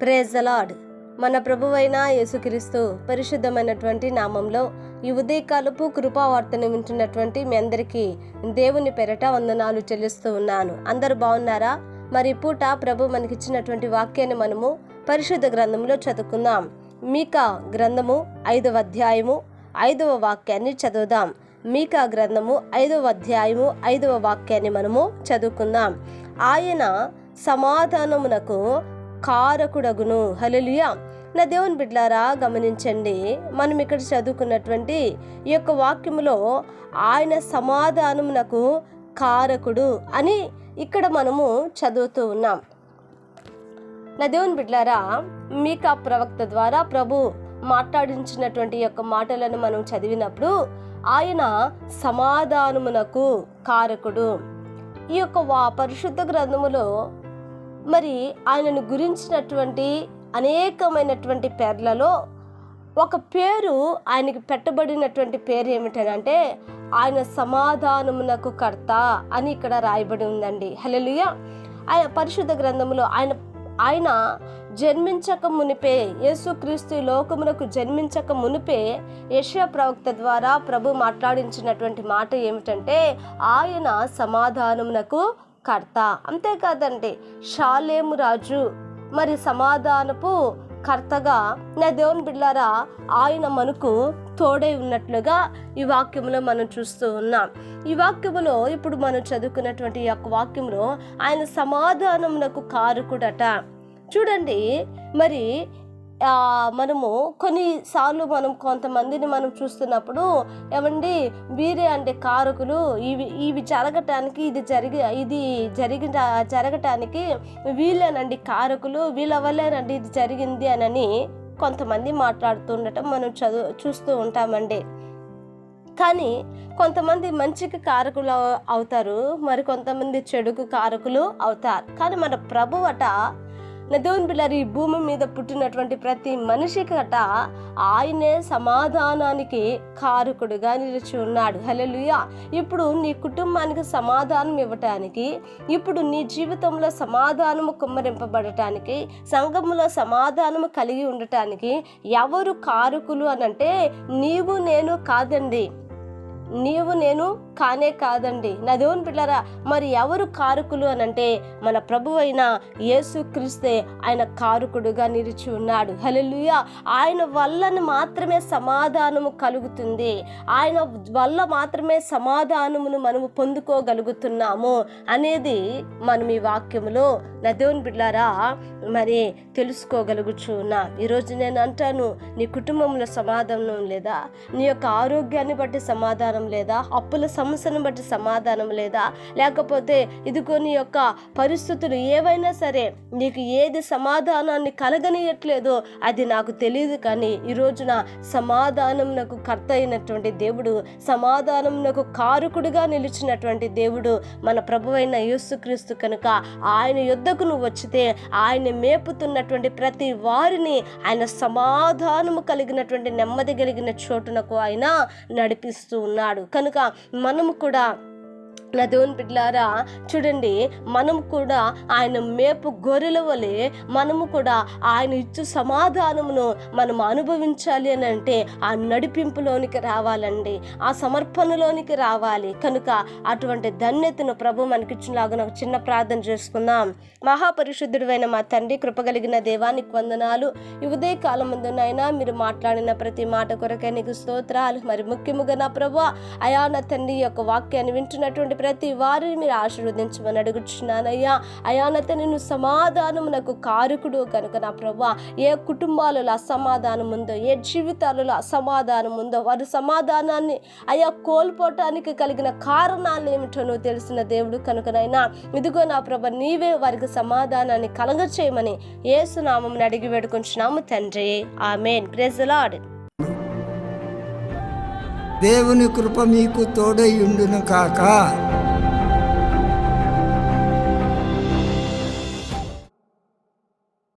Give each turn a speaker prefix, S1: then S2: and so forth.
S1: Praise lord మన ప్రభువైన యేసుక్రీస్తు పరిశుద్ధమైనటువంటి నామంలో ఈ ఉదయకాలపు కృపావార్తను వింటున్నటువంటి మీ అందరికీ దేవుని పెరట వందనాలు చెల్లిస్తూ ఉన్నాను. అందరు బాగున్నారా? మరి పూట ప్రభు మనకిచ్చినటువంటి వాక్యాన్ని మనము పరిశుద్ధ గ్రంథంలో చదువుకుందాం. మీకా గ్రంథము ఐదవ అధ్యాయము ఐదవ వాక్యాన్ని చదువుదాం. మీకా గ్రంథము ఐదవ అధ్యాయము ఐదవ వాక్యాన్ని మనము చదువుకుందాం. ఆయన సమాధానమునకు కారకుడగును. హలలుయా నా దేవుని బిడ్లారా గమనించండి. మనం ఇక్కడ చదువుకున్నటువంటి ఈ యొక్క వాక్యములో ఆయన సమాధానమునకు కారకుడు అని ఇక్కడ మనము చదువుతూ ఉన్నాం. నా దేవుని బిడ్లారా మీకా ప్రవక్త ద్వారా ప్రభు మాట్లాడించినటువంటి ఈ యొక్క మాటలను మనం చదివినప్పుడు ఆయన సమాధానమునకు కారకుడు. ఈ యొక్క వా పరిశుద్ధ గ్రంథములో మరి ఆయనను గురించినటువంటి అనేకమైనటువంటి పేర్లలో ఒక పేరు ఆయనకి పెట్టబడినటువంటి పేరు ఏమిటనంటే ఆయన సమాధానమునకు కర్త అని ఇక్కడ రాయబడి ఉందండి. హలలుయ ఆయన పరిశుద్ధ గ్రంథంలో ఆయన ఆయన జన్మించక మునిపే యేసుక్రీస్తు లోకమునకు జన్మించక మునిపే యశ ప్రవక్త ద్వారా ప్రభు మాట్లాడించినటువంటి మాట ఏమిటంటే ఆయన సమాధానమునకు కర్త. అంతేకాదండి షాలేము రాజు. మరి సమాధానపు కర్తగా నా దేవుని బిళ్ళారా ఆయన మనకు తోడై ఉన్నట్లుగా ఈ వాక్యంలో మనం చూస్తూ ఉన్నాం. ఈ వాక్యములో ఇప్పుడు మనం చదువుకున్నటువంటి ఈ యొక్క వాక్యంలో ఆయన సమాధానమునకు కారకుడట. చూడండి మరి మనము కొన్నిసార్లు మనం కొంతమందిని మనం చూస్తున్నప్పుడు ఏమండి వీరే అంటే కారకులు ఇవి ఇవి జరగటానికి ఇది జరిగి ఇది జరిగిన జరగటానికి వీళ్ళేనండి కారకులు వీళ్ళ వల్లేనండి ఇది జరిగింది అనని కొంతమంది మాట్లాడుతుండటం మనం చదువు చూస్తూ ఉంటామండి. కానీ కొంతమంది మంచికి కారకులు అవుతారు మరి కొంతమంది చెడుకు కారకులు అవుతారు. కానీ మన ప్రభువట దేవుని పిల్లలు ఈ భూమి మీద పుట్టినటువంటి ప్రతి మనిషి కట ఆయనే సమాధానానికి కారకుడుగా నిలిచి ఉన్నాడు. హలెలుయా ఇప్పుడు నీ కుటుంబానికి సమాధానం ఇవ్వటానికి ఇప్పుడు నీ జీవితంలో సమాధానము కుమ్మరింపబడటానికి సంఘములో సమాధానము కలిగి ఉండటానికి ఎవరు కారకులు అనంటే నీవు నేను కాదండి. నీవు నేను కానే కాదండి. నా దేవుని పిల్లరా మరి ఎవరు కారకులు అని అంటే మన ప్రభు అయిన యేసుక్రీస్తే ఆయన కారకుడుగా నిలిచి ఉన్నాడు. హలెలుయ ఆయన వల్లని మాత్రమే సమాధానము కలుగుతుంది. ఆయన వల్ల మాత్రమే సమాధానమును మనము పొందుకోగలుగుతున్నాము అనేది మనం ఈ వాక్యములో నా దేవుని బిడ్డారా మరి తెలుసుకోగలుగుచున్నా. ఈరోజు నేను అంటాను నీ కుటుంబంలో సమాధానం లేదా? నీ యొక్క ఆరోగ్యాన్ని బట్టి సమాధానం లేదా? అప్పుల సమస్యను బట్టి సమాధానం లేదా? లేకపోతే ఇదిగో నీ యొక్క పరిస్థితులు ఏవైనా సరే నీకు ఏది సమాధానాన్ని కలగనియట్లేదో అది నాకు తెలియదు కానీ ఈ రోజున సమాధానం నాకు కర్త అయినటువంటి దేవుడు సమాధానం నాకు కారకుడిగా నిలిచినటువంటి దేవుడు మన ప్రభువైన యేసుక్రీస్తు కనుక ఆయన యుద్ధకు నువ్వు వచ్చితే ఆయన మేపుతున్నటువంటి ప్రతి వారిని ఆయన సమాధానము కలిగినటువంటి నెమ్మది కలిగిన చోటునకు ఆయన నడిపిస్తూ ఉన్నాడు. కనుక మనము కూడా నా దేవుని బిడ్డలారా చూడండి మనం కూడా ఆయన మేపు గొర్రెల వలె మనము కూడా ఆయన ఇచ్చు సమాధానమును మనం అనుభవించాలి అని అంటే ఆ నడిపింపులోనికి రావాలండి ఆ సమర్పణలోనికి రావాలి. కనుక అటువంటి ధన్యతను ప్రభు మనకిచ్చినలాగా ఒక చిన్న ప్రార్థన చేసుకుందాం. మహాపరిశుద్ధుడైన మా తండ్రి కృపగలిగిన దేవానికి వందనాలు. ఈ ఉదయ కాలం ముందునైనా మీరు మాట్లాడిన ప్రతి మాట కొరకే నీకు స్తోత్రాలు. మరి ముఖ్యముగా నా ప్రభు అయా నా తండ్రి యొక్క వాక్యాన్ని వింటున్నటువంటి ప్రతి వారిని మీరు ఆశీర్వదించమని అడుగుచున్నానయ్యా. అయా నేను తండ్రి సమాధానం నాకు కారకుడు కనుక నా ప్రభా ఏ కుటుంబాలలో అసమాధానం ఉందో ఏ జీవితాలలో అసమాధానం ఉందో వారి సమాధానాన్ని అయ్యా కోల్పోవటానికి కలిగిన కారణాలు ఏమిటో నువ్వు తెలిసిన దేవుడు కనుకనైనా ఇదిగో నా ప్రభ నీవే వారికి సమాధానాన్ని కలగచేయమని ఏసునామం అడిగి వేడుకుంటున్నాము తండ్రి. ఆ మెయిన్ లార్డ్
S2: దేవుని కృప మీకు తోడై ఉండును కాక.